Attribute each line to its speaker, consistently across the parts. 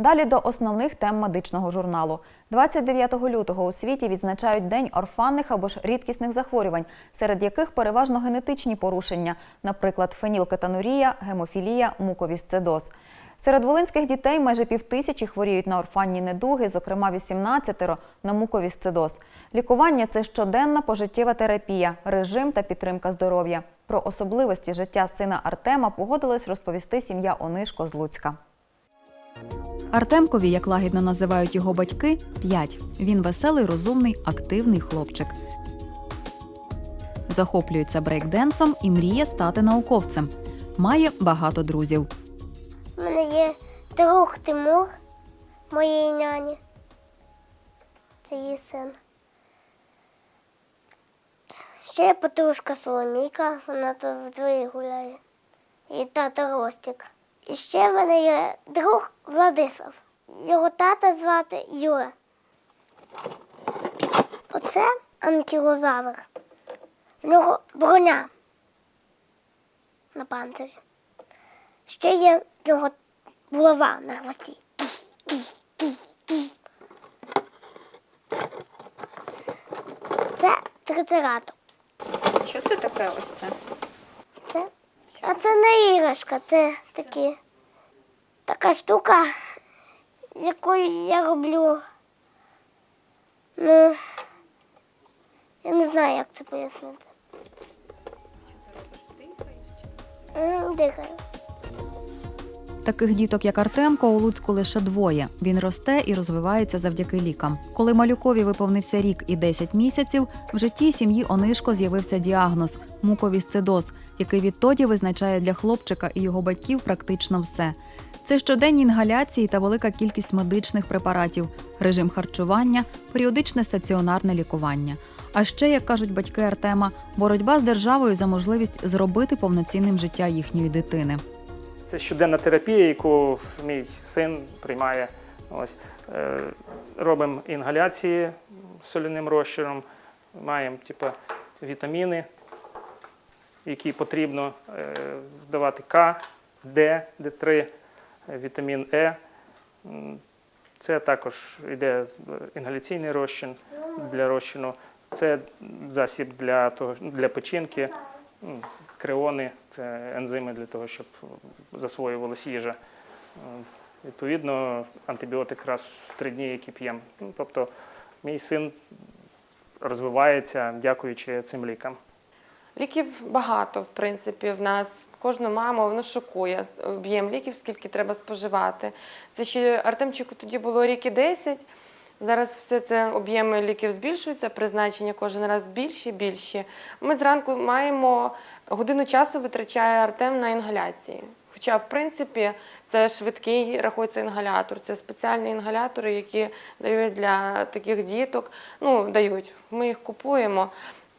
Speaker 1: Далі до основних тем медичного журналу. 29 лютого у світі відзначають День орфанних або ж рідкісних захворювань, серед яких переважно генетичні порушення, наприклад, фенілкетанурія, гемофілія, муковісцидоз. Серед волинських дітей майже півтисячі хворіють на орфанні недуги, зокрема 18 на муковісцидоз. Лікування це щоденна пожиттєва терапія, режим та підтримка здоров'я. Про особливості життя сина Артема погодилась розповісти сім'я Онишко з Луцька. Артемкові, як лагідно називають його батьки, 5. Він веселий, розумний, активний хлопчик. Захоплюється брейкденсом і мріє стати науковцем. Має багато друзів.
Speaker 2: У мене є друг Тимур моєї няні. Це її син. Ще є подружка Соломійка, вона тут в дворі гуляє. І тато Ростик. І ще в мене є друг Владислав. Його тата звати Юра. Оце анкілозавр. В нього броня на панцирі. Ще є в нього булава на хвості. Це трицератопс.
Speaker 1: Що це таке ось це?
Speaker 2: А це не іграшка, це такі, така штука, якою я роблю. Ну, я не знаю, як це пояснити. Дихаю.
Speaker 1: Таких діток, як Артемко, у Луцьку лише двоє. Він росте і розвивається завдяки лікам. Коли малюкові виповнився рік і 10 місяців, в житті сім'ї Онишко з'явився діагноз муковісцидоз, який відтоді визначає для хлопчика і його батьків практично все. Це щоденні інгаляції та велика кількість медичних препаратів, режим харчування, періодичне стаціонарне лікування. А ще, як кажуть батьки Артема, боротьба з державою за можливість зробити повноцінним життя їхньої дитини.
Speaker 3: Це щоденна терапія, яку мій син приймає. Ось е, робимо інгаляції соляним розчином, маємо типу, вітаміни, які потрібно е, вдавати К, Д, Д3, е, вітамін Е. Це також йде інгаляційний розчин для розчину. Це засіб для того для печінки, креони, це ензими для того, щоб засвоювалась їжа. Е, Відповідно, антибіотик раз в три дні, які п'ємо. Ну, тобто, мій син розвивається дякуючи цим лікам.
Speaker 4: Ліків багато, в принципі, в нас. Кожну маму воно шокує об'єм ліків, скільки треба споживати. Це ще Артемчику тоді було рік і 10. Зараз все це об'єми ліків збільшуються, призначення кожен раз більші і більші. Ми зранку маємо годину часу витрачає Артем на інгаляції. Хоча, в принципі, це швидкий рахується інгалятор, це спеціальні інгалятори, які дають для таких діток. Ну, дають, ми їх купуємо.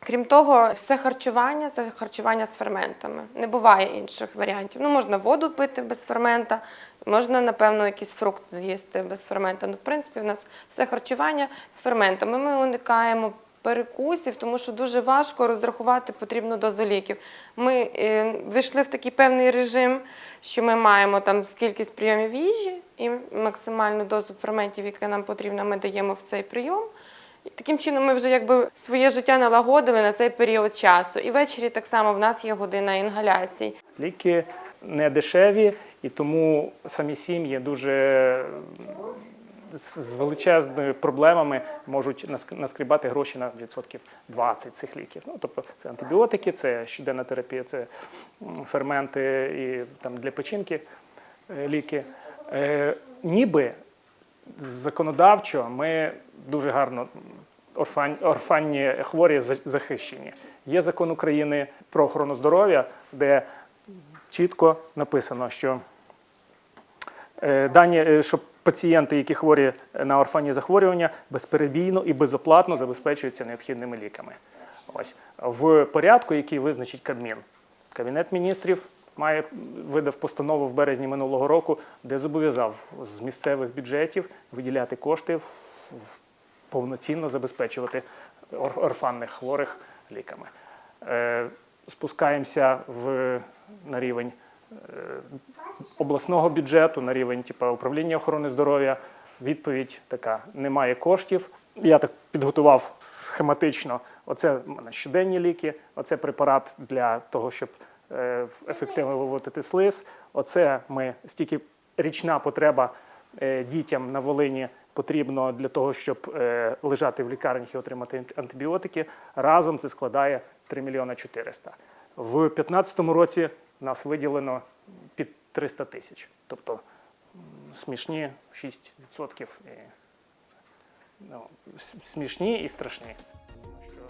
Speaker 4: Крім того, все харчування це харчування з ферментами. Не буває інших варіантів. Ну, можна воду пити без фермента, можна, напевно, якийсь фрукт з'їсти без фермента. Ну, в принципі, в нас все харчування з ферментами. Ми уникаємо перекусів, тому що дуже важко розрахувати потрібну дозу ліків. Ми е, вийшли в такий певний режим, що ми маємо там кількість прийомів їжі і максимальну дозу ферментів, яка нам потрібна, ми даємо в цей прийом. Таким чином ми вже якби своє життя налагодили на цей період часу. І ввечері так само в нас є година інгаляцій.
Speaker 3: Ліки не дешеві, і тому самі сім'ї дуже з з величезними проблемами можуть наскрібати гроші на відсотків 20 цих ліків. Ну, тобто це антибіотики, це щоденна терапія, це ферменти і там для печінки е, ліки. Е, ніби законодавчо ми дуже гарно орфан, орфанні хворі за- захищені. Є закон України про охорону здоров'я, де чітко написано, що е, дані, е, що пацієнти, які хворі на орфанні захворювання, безперебійно і безоплатно забезпечуються необхідними ліками. Ось в порядку, який визначить Кабмін. Кабінет міністрів має видав постанову в березні минулого року, де зобов'язав з місцевих бюджетів виділяти кошти повноцінно забезпечувати орфанних хворих ліками. Е, Спускаємося в, на рівень обласного бюджету, на рівень типу, управління охорони здоров'я. Відповідь така: немає коштів. Я так підготував схематично. Оце щоденні ліки, оце препарат для того, щоб е, ефективно виводити слиз. Оце ми стільки річна потреба е, дітям на Волині потрібно для того, щоб е, лежати в лікарнях і отримати антибіотики. Разом це складає 3 мільйони 400. В 2015 році нас виділено під 300 тисяч. Тобто смішні 6%. І, ну, смішні і страшні.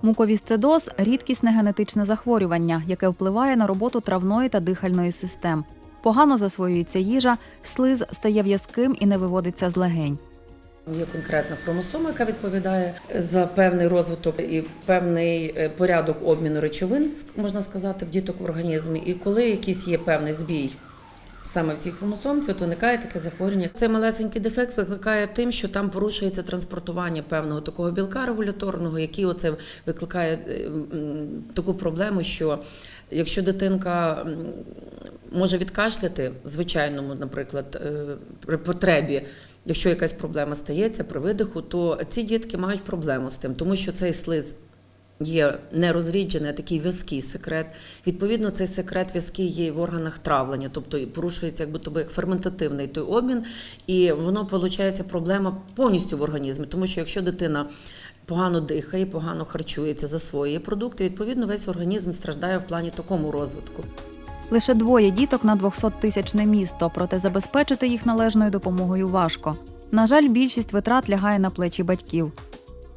Speaker 1: Муковісцидоз – рідкісне генетичне захворювання, яке впливає на роботу травної та дихальної систем. Погано засвоюється їжа, слиз стає в'язким і не виводиться з легень.
Speaker 5: Є конкретна хромосома, яка відповідає за певний розвиток і певний е, порядок обміну речовин, можна сказати, в діток в організмі. І коли якийсь є певний збій саме в цій хромосомці, от виникає таке захворювання. Цей малесенький дефект викликає тим, що там порушується транспортування певного такого білка регуляторного, який оце викликає е, таку проблему, що якщо дитинка може відкашляти звичайному, наприклад, е, при потребі. Якщо якась проблема стається при видиху, то ці дітки мають проблему з тим, тому що цей слиз є нерозріджений, а такий в'язкий секрет. Відповідно, цей секрет в'язкий є в органах травлення, тобто порушується як будто би як ферментативний той обмін, і воно виходить проблема повністю в організмі, тому що якщо дитина погано дихає, погано харчується, засвоює продукти, відповідно, весь організм страждає в плані такому розвитку.
Speaker 1: Лише двоє діток на 200-тисячне місто, проте забезпечити їх належною допомогою важко. На жаль, більшість витрат лягає на плечі батьків.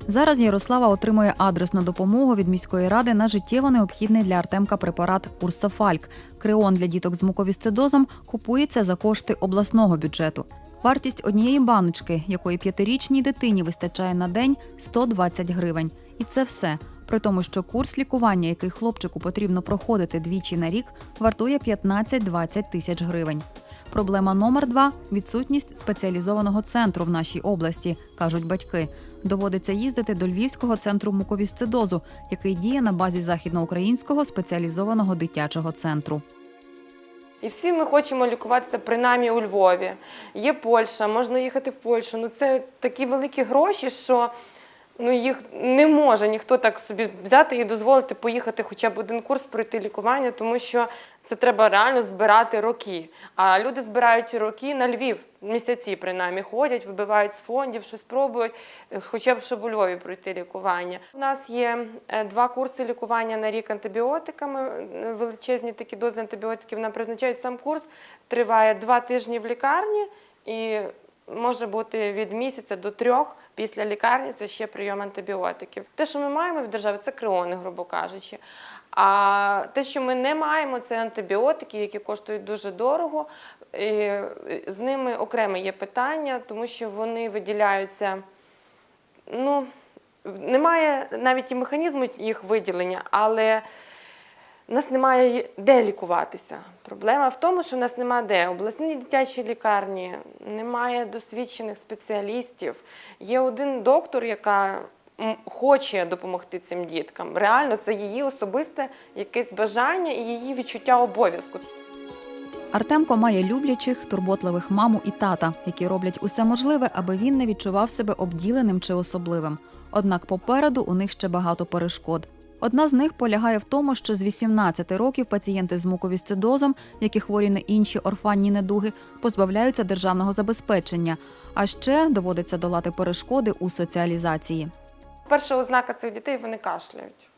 Speaker 1: Зараз Ярослава отримує адресну допомогу від міської ради на життєво необхідний для Артемка препарат Урсофальк. Креон для діток з муковісцидозом купується за кошти обласного бюджету. Вартість однієї баночки, якої п'ятирічній дитині вистачає на день 120 гривень. І це все. При тому, що курс лікування, який хлопчику потрібно проходити двічі на рік, вартує 15-20 тисяч гривень. Проблема номер два відсутність спеціалізованого центру в нашій області, кажуть батьки. Доводиться їздити до Львівського центру муковісцидозу, який діє на базі західноукраїнського спеціалізованого дитячого центру.
Speaker 4: І всі ми хочемо лікуватися принаймні у Львові. Є Польща, можна їхати в Польщу. Ну це такі великі гроші, що ну, їх не може ніхто так собі взяти і дозволити поїхати хоча б один курс пройти лікування, тому що це треба реально збирати роки. А люди збирають роки на Львів, місяці принаймні ходять, вибивають з фондів, щось пробують, е, хоча б щоб у Львові пройти лікування. У нас є е, два курси лікування на рік антибіотиками, е, величезні такі дози антибіотиків нам призначають. Сам курс триває два тижні в лікарні і може бути від місяця до трьох. Після лікарні це ще прийом антибіотиків. Те, що ми маємо в державі, це криони, грубо кажучи. А те, що ми не маємо, це антибіотики, які коштують дуже дорого. І з ними окреме є питання, тому що вони виділяються. Ну, немає навіть і механізму їх виділення, але у нас немає де лікуватися. Проблема в тому, що в нас немає де. Обласні дитячі лікарні, немає досвідчених спеціалістів. Є один доктор, яка хоче допомогти цим діткам. Реально, це її особисте якесь бажання і її відчуття обов'язку.
Speaker 1: Артемко має люблячих, турботливих маму і тата, які роблять усе можливе, аби він не відчував себе обділеним чи особливим. Однак попереду у них ще багато перешкод. Одна з них полягає в тому, що з 18 років пацієнти з муковісцидозом, які хворі на інші орфанні недуги, позбавляються державного забезпечення, а ще доводиться долати перешкоди у соціалізації.
Speaker 4: Перша ознака цих дітей вони кашляють.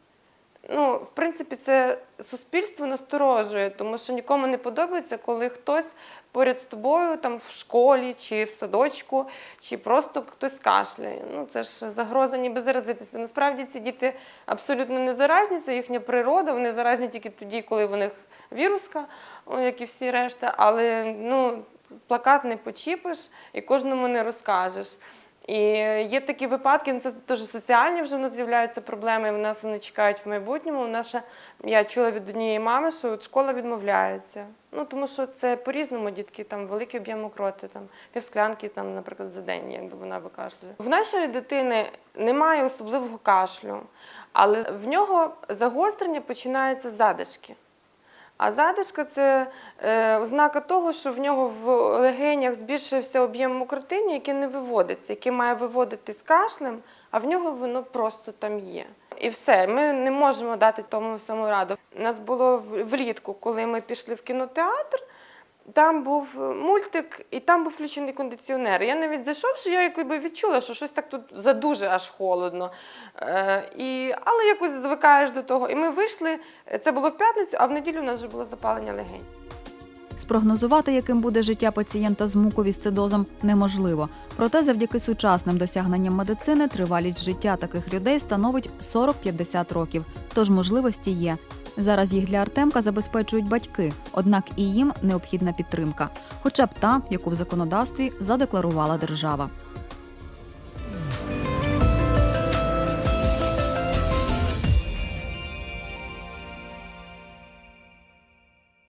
Speaker 4: Ну, в принципі, це суспільство насторожує, тому що нікому не подобається, коли хтось поряд з тобою там в школі чи в садочку, чи просто хтось кашляє. Ну, це ж загроза ніби заразитися. Насправді ці діти абсолютно не заразні, це їхня природа, вони заразні тільки тоді, коли в них віруска, як і всі решта, але ну, плакат не почіпиш і кожному не розкажеш. І є такі випадки, ну, це дуже соціальні вже в нас з'являються проблеми, в нас вони чекають в майбутньому. У нас ще- я чула від однієї мами, що от школа відмовляється. Ну тому що це по-різному дітки, там великий об'єм мокроти, там півсклянки, там, наприклад, за день, якби вона викашлює. В нашої дитини немає особливого кашлю, але в нього загострення починається задишки. А задишка це е, ознака того, що в нього в легенях збільшився об'єм мокротиння, який не виводиться, який має виводитись кашлем, а в нього воно просто там є. І все, ми не можемо дати тому всьому раду. У нас було влітку, коли ми пішли в кінотеатр. Там був мультик, і там був включений кондиціонер. Я навіть зайшовши, я якби відчула, що щось так тут задуже аж холодно. Е, і, але якось звикаєш до того. І ми вийшли. Це було в п'ятницю, а в неділю у нас вже було запалення легень.
Speaker 1: Спрогнозувати, яким буде життя пацієнта з муковісцидозом, неможливо. Проте, завдяки сучасним досягненням медицини, тривалість життя таких людей становить 40-50 років. Тож можливості є. Зараз їх для Артемка забезпечують батьки, однак і їм необхідна підтримка, хоча б та, яку в законодавстві задекларувала держава.